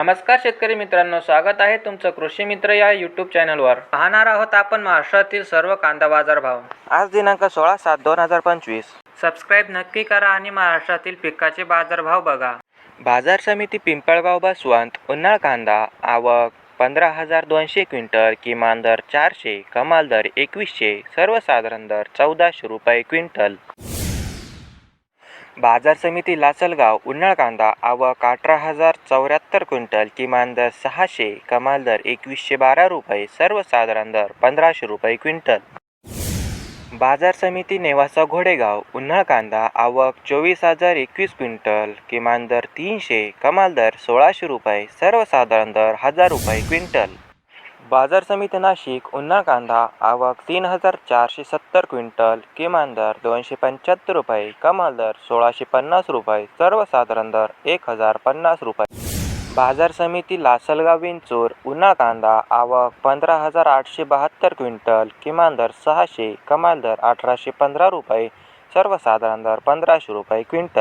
नमस्कार शेतकरी मित्रांनो स्वागत आहे तुमचं कृषी मित्र या यूट्यूब चॅनलवर पाहणार आहोत आपण महाराष्ट्रातील सर्व कांदा बाजार भाव. आज दिनांक सोळा सात दोन हजार पंचवीस. सबस्क्राईब नक्की करा आणि महाराष्ट्रातील पिकाचे बाजारभाव बघा. बाजार समिती पिंपळगाव बसवंत उन्हाळ कांदा आवक पंधरा हजार दोनशे क्विंटल किमान दर चारशे कमाल दर एकवीसशे सर्वसाधारण दर चौदाशे रुपये क्विंटल. बाजार समिती लासलगाव उन्हाळ कांदा आवक अठरा हजार चौऱ्याहत्तर क्विंटल किमान दर सहाशे कमाल दर एकवीसशे बारा रुपये सर्वसाधारण दर पंधराशे रुपये क्विंटल. बाजार समिती नेवासा घोडेगाव उन्हाळ कांदा आवक चोवीस हजार एकवीस क्विंटल किमान दर तीनशे कमाल दर सोळाशे रुपये सर्वसाधारण दर हजार रुपये क्विंटल. बाजार समिती नाशिक उन्हाळ कांदा आवक तीन हजार चारशे सत्तर क्विंटल किमान दर दोनशे पंच्याहत्तर रुपये कमाल दर सोळाशे पन्नास रुपये सर्वसाधारण दर एक हजार पन्नास रुपये. बाजार समिती लासलगाव विंचूर उन्हाळ कांदा आवक पंधरा हजार आठशे बहात्तर क्विंटल किमान दर सहाशे कमाल दर अठराशे पंधरा रुपये सर्वसाधारण दर पंधराशे रुपये क्विंटल.